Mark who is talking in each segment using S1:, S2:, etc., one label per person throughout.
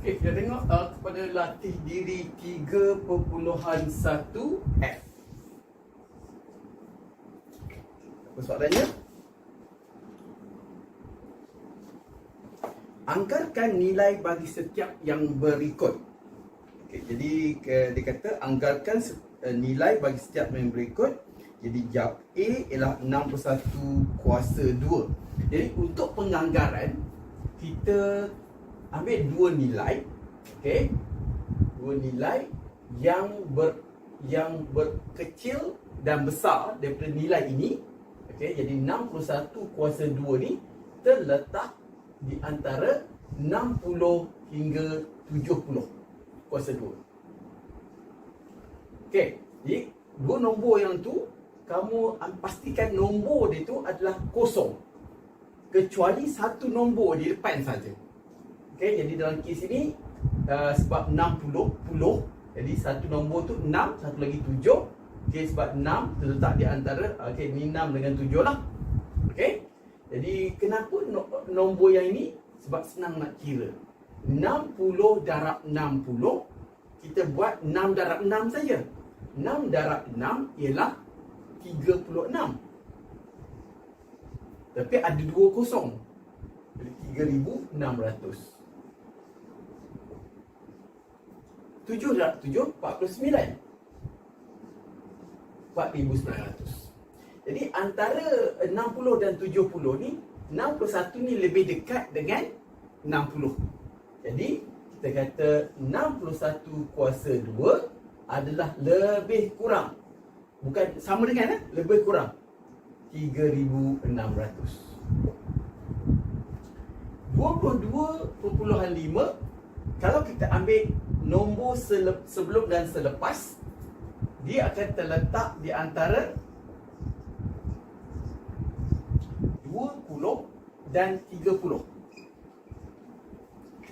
S1: Okey, kita tengok uh, kepada latih diri 3.1 F. Apa soalannya? Anggarkan nilai bagi setiap yang berikut. Okey, jadi ke, dia kata anggarkan uh, nilai bagi setiap yang berikut. Jadi jawab A ialah 61 kuasa 2. Jadi untuk penganggaran kita ambil dua nilai okey? Dua nilai yang ber yang berkecil dan besar daripada nilai ini okey? Jadi 61 kuasa 2 ni terletak di antara 60 hingga 70 kuasa 2 okey jadi dua nombor yang tu kamu am- pastikan nombor dia tu adalah kosong. Kecuali satu nombor di depan saja Okey, jadi dalam kes ini uh, sebab 60 puluh, jadi satu nombor tu 6, satu lagi 7. Okey, sebab 6 terletak di antara okey ni 6 dengan 7 lah. Okey. Jadi kenapa no, nombor yang ini? Sebab senang nak kira. 60 darab 60 kita buat 6 darab 6 saja. 6 darab 6 ialah 36. Tapi ada dua kosong. Jadi 3600. 7 darab 7 49 4900 Jadi antara 60 dan 70 ni 61 ni lebih dekat dengan 60 Jadi kita kata 61 kuasa 2 adalah lebih kurang. Bukan sama dengan eh? lebih kurang. 3600 22.5 kalau kita ambil nombor sebelum dan selepas dia akan terletak di antara 20 dan 30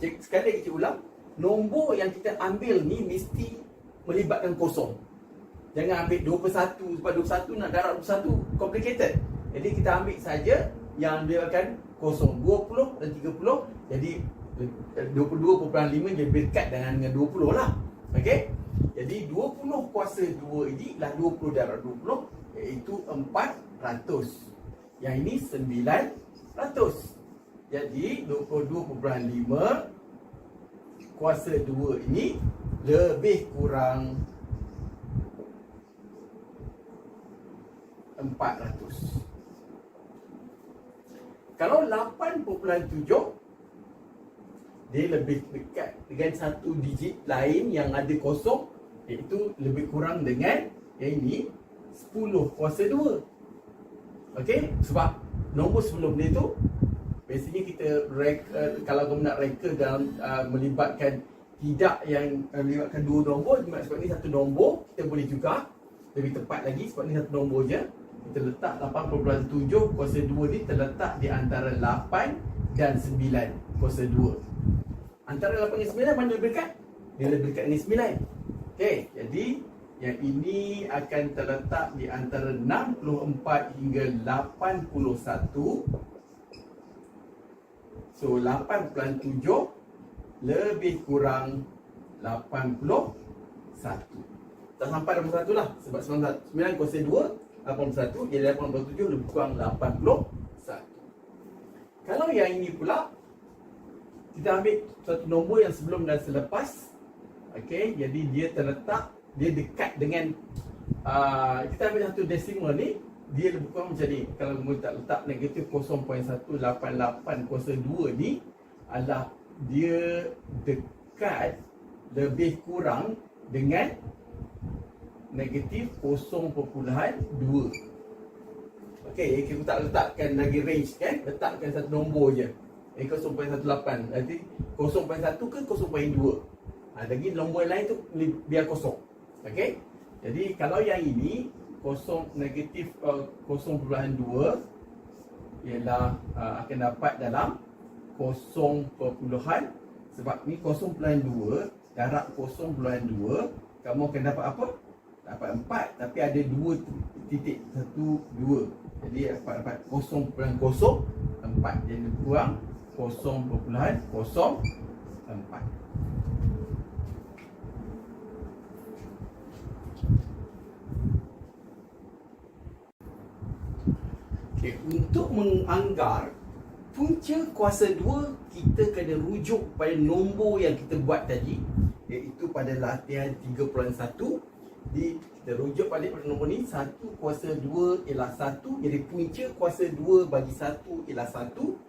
S1: Cik- Sekali lagi kita ulang Nombor yang kita ambil ni mesti melibatkan kosong. Jangan ambil 21 Sebab 21 nak darab 21 Complicated. Jadi kita ambil saja yang melibatkan kosong 20 dan 30 Jadi 22.5 lebih dekat dengan dengan 20 lah. Okey Jadi 20 kuasa 2 ini lah 20 darab 20 Iaitu 400 Yang ini 900 Jadi 22.5 Kuasa 2 ini Lebih kurang 400 Kalau 8.7 Dia lebih dekat dengan satu digit lain yang ada kosong Iaitu lebih kurang dengan Yang ini 10 kuasa 2 Okey Sebab nombor sebelum dia tu Biasanya kita reka, Kalau kamu nak reka dalam uh, Melibatkan Tidak yang uh, Melibatkan dua nombor Sebab ni satu nombor Kita boleh juga Lebih tepat lagi Sebab ni satu nombor je kita letak 8.7 kuasa 2 ni terletak di antara 8 dan 9 kuasa 2. Antara 8 dan 9 mana lebih dekat? Dia lebih dekat dengan 9. Okey, jadi yang ini akan terletak di antara 64 hingga 81. So 8.7 lebih kurang 81. Tak sampai 81 lah sebab 9 kuasa 2 81 jadi 87 lebih kurang 81 kalau yang ini pula kita ambil satu nombor yang sebelum dan selepas. Okey jadi dia terletak dia dekat dengan uh, kita ambil satu desimal ni dia lebih kurang macam ni. Kalau kamu tak letak negatif 0.188 kuasa 2 ni adalah dia dekat lebih kurang dengan negatif 0.2 Okey, kita tak letakkan lagi range kan? Letakkan satu nombor je Eh 0.18 Nanti 0.1 ke 0.2 ha, Lagi nombor lain tu biar kosong. Okey? Jadi kalau yang ini kosong negatif uh, 0.2 Ialah uh, akan dapat dalam 0 perpuluhan. Sebab ni 0.2 Darab 0.2 Kamu akan dapat apa? dapat 4 tapi ada 2 titik 1 2 jadi dapat dapat 0.04 jadi kurang 0.01 Okay, untuk menganggar punca kuasa 2 kita kena rujuk pada nombor yang kita buat tadi iaitu pada latihan 3.1 di kita rujuk balik pada nombor ni 1 kuasa 2 ialah 1 jadi punca kuasa 2 bagi 1 ialah 1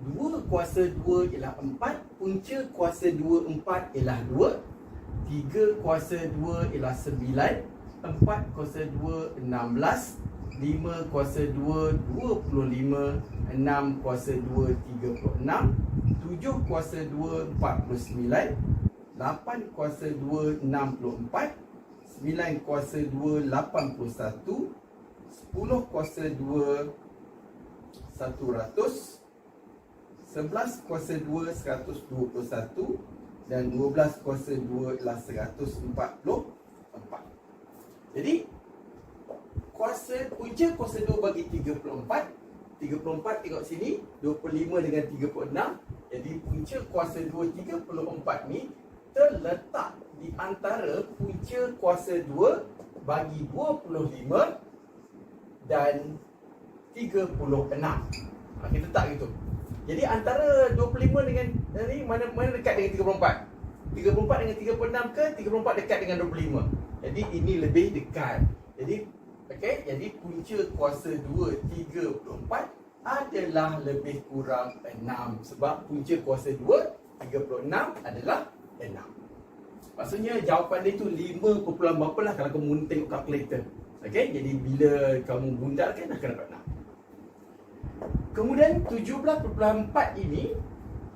S1: 2 kuasa 2 ialah 4 punca kuasa 2 4 ialah 2 3 kuasa 2 ialah 9 4 kuasa 2 16 5 kuasa 2 25 6 kuasa 2 36 7 kuasa 2 49 8 kuasa 2 64 9 kuasa 2 81 10 kuasa 2 100 11 kuasa 2 121 dan 12 kuasa 2 ialah 144 jadi kuasa punca kuasa 2 bagi 34 34 tengok sini 25 dengan 36 jadi punca kuasa 2 34 ni terletak di antara punca kuasa 2 bagi 25 dan 36 ha, kita tak gitu jadi antara 25 dengan ni mana mana dekat dengan 34 34 dengan 36 ke 34 dekat dengan 25 jadi ini lebih dekat jadi Okey, jadi punca kuasa 2 34 adalah lebih kurang 6 sebab punca kuasa 2 36 adalah 6. Maksudnya jawapan dia tu 5 berapa lah kalau kamu tengok kalkulator. Okey, jadi bila kamu bundarkan akan dapat 6. Kemudian 17.4 ini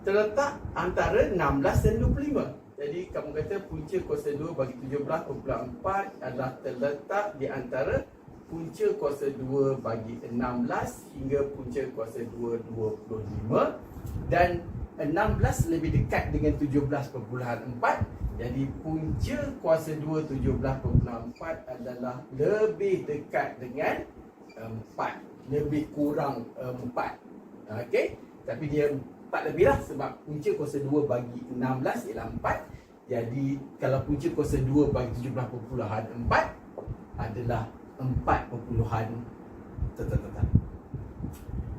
S1: terletak antara 16 dan 25. Jadi kamu kata punca kuasa 2 bagi 17.4 adalah terletak di antara punca kuasa 2 bagi 16 hingga punca kuasa 2 25 dan 16 lebih dekat dengan 17.4 jadi punca kuasa 2 17.4 adalah lebih dekat dengan 4 lebih kurang 4 okey tapi dia 4 lebih lah sebab punca kuasa 2 bagi 16 ialah 4 jadi kalau punca kuasa 2 bagi 17.4 adalah empat perpuluhan tetap-tetap.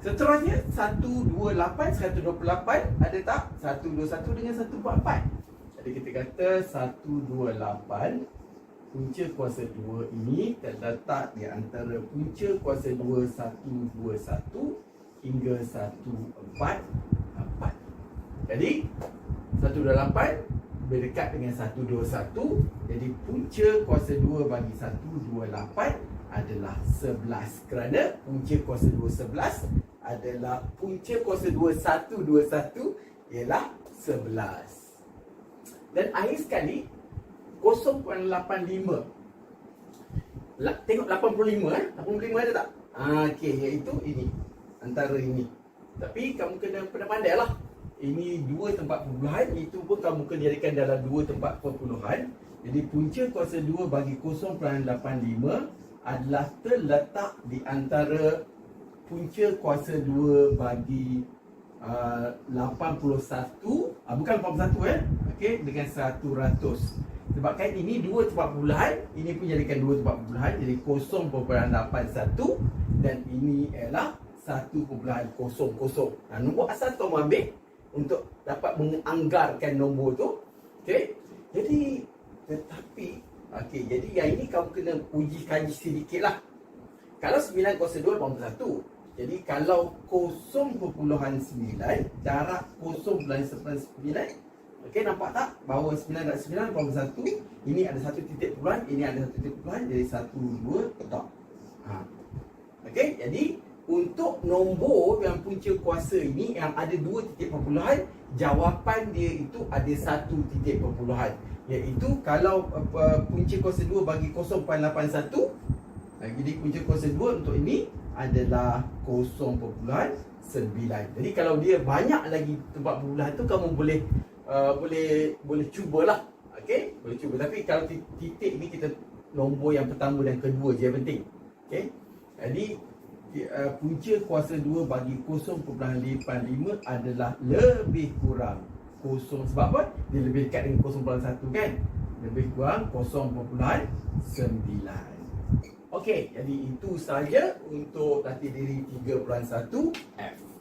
S1: Seterusnya 128 128 ada tak? 121 dengan 144. Jadi kita kata 128 punca kuasa 2 ini terletak di antara punca kuasa 2 121 hingga 144. Jadi 128 berdekat dengan 121 jadi punca kuasa 2 bagi 128 adalah 11 kerana punca kuasa 2 11 adalah punca kuasa 2 121 ialah 11 dan akhir sekali 0.85 tengok 85 eh. 85 ada tak? Ah okey iaitu ini. Antara ini. Tapi kamu kena pandai-pandai lah ini dua tempat perpuluhan itu pun kamu kena jadikan dalam dua tempat perpuluhan jadi punca kuasa 2 bagi 0.85 adalah terletak di antara punca kuasa 2 bagi uh, 81 uh, bukan 81 eh. Okey dengan 100 sebab kan ini dua tempat perpuluhan ini pun jadikan dua tempat perpuluhan jadi 0.81 dan ini ialah 1.00 nah nombor asal kamu ambil untuk dapat menganggarkan nombor tu. Okey. Jadi tetapi okey, jadi yang ini kamu kena uji kaji sedikitlah. Kalau 9 kuasa 2 81. Jadi kalau 0.9 darab 0.99 Okey nampak tak bahawa 9 dan 9 bawah 1 ini ada satu titik puluhan ini ada satu titik puluhan jadi 1 2 dot. Ha. Okey jadi untuk nombor yang punca kuasa ini yang ada dua titik perpuluhan jawapan dia itu ada satu titik perpuluhan iaitu kalau uh, punca kuasa 2 bagi 0.81 jadi punca kuasa 2 untuk ini adalah 0.9 jadi kalau dia banyak lagi tempat perpuluhan tu kamu boleh uh, boleh boleh cubalah okey boleh cuba tapi kalau titik ni kita nombor yang pertama dan kedua je yang penting okey jadi uh, punca kuasa 2 bagi 0.85 adalah lebih kurang kosong sebab apa? Dia lebih dekat dengan 0.1 kan? Lebih kurang 0.9. Okey, jadi itu saja untuk tati diri 3.1 F.